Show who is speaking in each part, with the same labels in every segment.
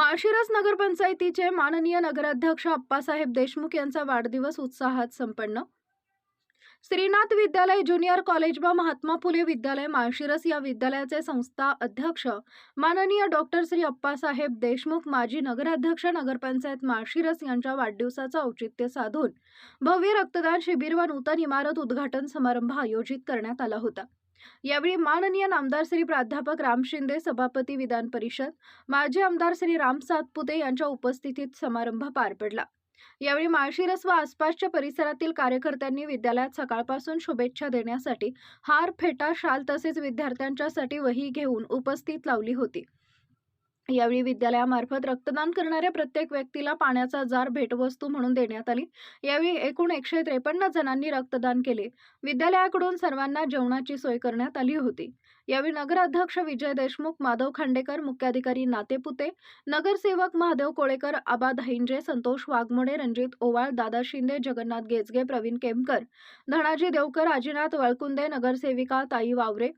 Speaker 1: माळशिरस नगरपंचायतीचे माननीय नगराध्यक्ष अप्पासाहेब देशमुख यांचा वाढदिवस उत्साहात संपन्न. श्रीनाथ विद्यालय ज्युनियर कॉलेज व महात्मा फुले विद्यालय माळशिरस या विद्यालयाचे संस्था अध्यक्ष माननीय डॉक्टर श्री अप्पासाहेब देशमुख माजी नगराध्यक्ष नगरपंचायत माळशिरस यांच्या वाढदिवसाचं औचित्य साधून भव्य रक्तदान शिबिर व नूतन इमारत उद्घाटन समारंभ आयोजित करण्यात आला होता. यावेळी माननीय नामदार श्री प्राध्यापक राम शिंदे सभापती विधान परिषद माजी आमदार श्री राम सातपुते यांच्या उपस्थितीत समारंभ पार पडला. यावेळी माळशिरस व आसपासच्या परिसरातील कार्यकर्त्यांनी विद्यालयात सकाळपासून शुभेच्छा देण्यासाठी हार फेटा शाल तसेच विद्यार्थ्यांच्यासाठी वही घेऊन उपस्थित लावली होती. यावेळी विद्यालयामार्फत रक्तदान करणाऱ्या प्रत्येक व्यक्तीला पाण्याचा जार भेटवस्तू म्हणून देण्यात आली. यावेळी एकूण एकशे त्रेपन्न जणांनी रक्तदान केले. विद्यालयाकडून सर्वांना जेवणाची सोय करण्यात आली होती. यावेळी नगराध्यक्ष विजय देशमुख माधव खांडेकर मुख्याधिकारी नातेपुते नगरसेवक महादेव कोळेकर आबा धाईंजे संतोष वाघमोडे रणजित ओवाळ दादा शिंदे जगन्नाथ गेजगे प्रवीण केमकर धनाजी देवकर आजीनाथ वळकुंदे नगरसेविका ताई Waware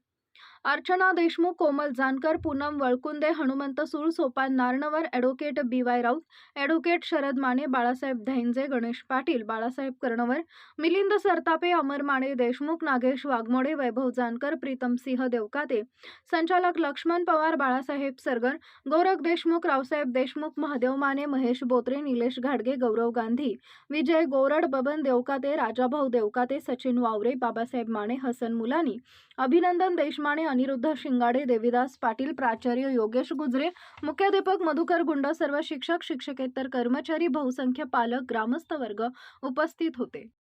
Speaker 1: Archana Deshmukh Komal Jankar Poonam Walkunde Hanumant Sul Sopan Naranwar advocate B Y Raut advocate Sharad Mane Balasaheb Dhainje Ganesh Patil Balasaheb Karnawar Milind Sartape Amar Mane Deshmukh Nagesh Waghmode Vaibhav Jankar Pritam Singh Devkate संचालक लक्ष्मण पवार बाळासाहेब सरगर गोरख देशमुख रावसाहेब देशमुख महादेव माने महेश बोत्रे निलेश घाडगे गौरव गांधी विजय गोरड बबन देवकाते राजाभाऊ देवकाते सचिन वावरे बाबासाहेब माने हसन मुलानी अभिनंदन देशमाने अनिरुद्ध शिंगाडे देविदास पाटील प्राचार्य योगेश गुजरे मुख्याध्यापक मधुकर गुंड सर्व शिक्षक शिक्षकेतर कर्मचारी बहुसंख्य पालक ग्रामस्थ वर्ग उपस्थित होते.